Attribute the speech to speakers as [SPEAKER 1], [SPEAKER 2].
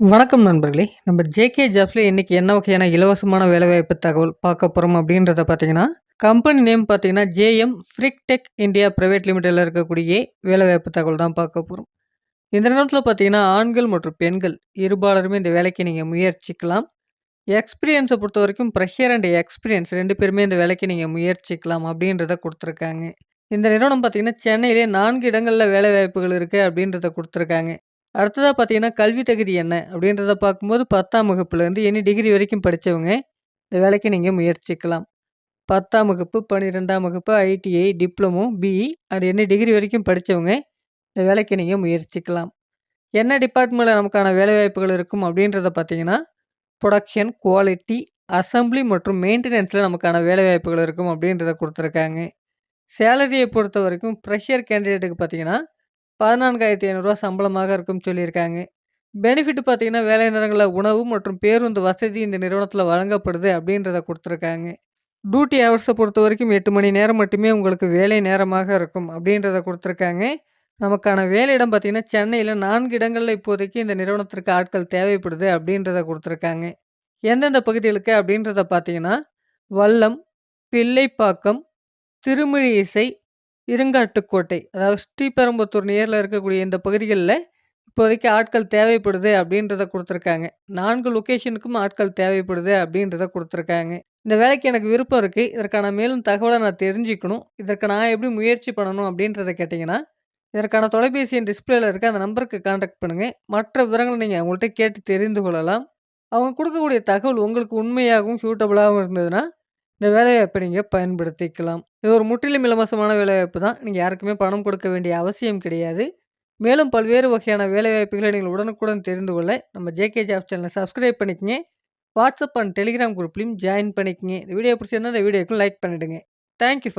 [SPEAKER 1] வணக்கம் நண்பர்களே! நம்ம ஜேகே ஜாப்ஸில் இன்னைக்கு என்ன வகையான இலவசமான வேலைவாய்ப்பு தகவல் பார்க்க போகிறோம் அப்படின்றத பார்த்தீங்கன்னா, கம்பெனி நேம் பார்த்தீங்கன்னா, ஜேஎம் ஃப்ரிக்டெக் இந்தியா ப்ரைவேட் லிமிடெடில் இருக்கக்கூடிய வேலைவாய்ப்பு தகவல் தான் பார்க்க போகிறோம் இந்த நேரத்தில் பார்த்தீங்கன்னா, ஆண்கள் மற்றும் பெண்கள் இருபாலருமே இந்த வேலைக்கு நீங்கள் முயற்சிக்கலாம். எக்ஸ்பீரியன்ஸை பொறுத்த வரைக்கும் ப்ரெஷர் அண்ட் எக்ஸ்பீரியன்ஸ் ரெண்டு பேருமே இந்த வேலைக்கு நீங்கள் முயற்சிக்கலாம் அப்படின்றத கொடுத்துருக்காங்க இந்த நிறுவனம் பார்த்தீங்கன்னா, சென்னையிலே நான்கு இடங்களில் வேலைவாய்ப்புகள் இருக்குது அப்படின்றத கொடுத்துருக்காங்க அடுத்ததாக பார்த்தீங்கன்னா, கல்வி தகுதி என்ன அப்படின்றத பார்க்கும்போது 10ஆம் வகுப்புலேருந்து எனி டிகிரி வரைக்கும் படித்தவங்க இந்த வேலைக்கு நீங்கள் முயற்சிக்கலாம். 10ஆம் வகுப்பு, 12ஆம் வகுப்பு, ITI, diploma, BE and any degree வரைக்கும் படித்தவங்க இந்த வேலைக்கு நீங்கள் முயற்சிக்கலாம். என்ன டிபார்ட்மெண்ட்டில் நமக்கான வேலைவாய்ப்புகள் இருக்கும் அப்படின்றத பார்த்தீங்கன்னா, ப்ரொடக்ஷன் குவாலிட்டி, அசெம்பிளி மற்றும் மெயின்டெனன்ஸில் நமக்கான வேலைவாய்ப்புகள் இருக்கும் அப்படின்றத கொடுத்துருக்காங்க சேலரியை பொறுத்த வரைக்கும் ஃப்ரெஷர் கேண்டிடேட்டுக்கு பார்த்தீங்கன்னா, பதினான்காயிரத்தி ஐநூறுரூவா சம்பளமாக இருக்கும்னு சொல்லியிருக்காங்க. பெனிஃபிட் பார்த்தீங்கன்னா, வேலை நேரங்களில் உணவு மற்றும் பேருந்து வசதி இந்த நிறுவனத்தில் வழங்கப்படுது அப்படின்றத கொடுத்துருக்காங்க. டியூட்டி ஹவர்ஸ பொறுத்தவரைக்கும் 8 மணி நேரம் மட்டுமே உங்களுக்கு வேலை நேரமாக இருக்கும் அப்படின்றத கொடுத்துருக்காங்க. நமக்கான வேலையிடம் பார்த்தீங்கன்னா, சென்னையில் நான்கு இடங்களில் இப்போதைக்கு இந்த நிறுவனத்திற்கு ஆட்கள் தேவைப்படுது அப்படின்றத கொடுத்துருக்காங்க. எந்தெந்த பகுதிகளுக்கு அப்படின்றத பார்த்தீங்கன்னா, வல்லம், பிள்ளைப்பாக்கம், திருமழிசை, இருங்காட்டுக்கோட்டை அதாவது ஸ்ரீபெரும்புத்தூர் நேரில் இருக்கக்கூடிய இந்த பகுதிகளில் இப்போதைக்கு ஆட்கள் தேவைப்படுது அப்படின்றத கொடுத்துருக்காங்க. நான்கு லொக்கேஷனுக்கும் ஆட்கள் தேவைப்படுது அப்படின்றத கொடுத்துருக்காங்க. இந்த வேலைக்கு எனக்கு விருப்பம் இருக்குது இதற்கான மேலும் தகவலை நான் தெரிஞ்சுக்கணும். இதற்கு நான் எப்படி முயற்சி பண்ணணும் அப்படின்றத கேட்டிங்கன்னா இதற்கான தொலைபேசி எண் டிஸ்ப்ளேல அந்த நம்பருக்கு காண்டாக்ட் பண்ணுங்கள் மற்ற விவரங்களை நீங்கள் அவங்கள்ட்ட கேட்டு தெரிந்து கொள்ளலாம். அவங்க கொடுக்கக்கூடிய தகவல் உங்களுக்கு உண்மையாகவும், சூட்டபுளாகவும் இருந்ததுன்னா, இந்த வேலைவாய்ப்பை நீங்கள் பயன்படுத்திக்கலாம். இது ஒரு முற்றிலும் இலவசமான வேலைவாய்ப்பு தான். நீங்கள் யாருக்குமே பணம் கொடுக்க வேண்டிய அவசியம் கிடையாது. மேலும் பல்வேறு வகையான வேலைவாய்ப்புகளை நீங்கள் உடனுக்குடன் தெரிந்து கொள்ள நம்ம ஜேகே ஜாப் சேனலை சப்ஸ்கிரைப் பண்ணிக்கங்க. வாட்ஸ்அப் அண்ட் டெலிகிராம் குரூப்லையும் ஜாயின் பண்ணிக்கங்க. இந்த வீடியோ பிடிச்சிருந்தா இந்த வீடியோக்கும் லைக் பண்ணிவிடுங்க தேங்க் யூ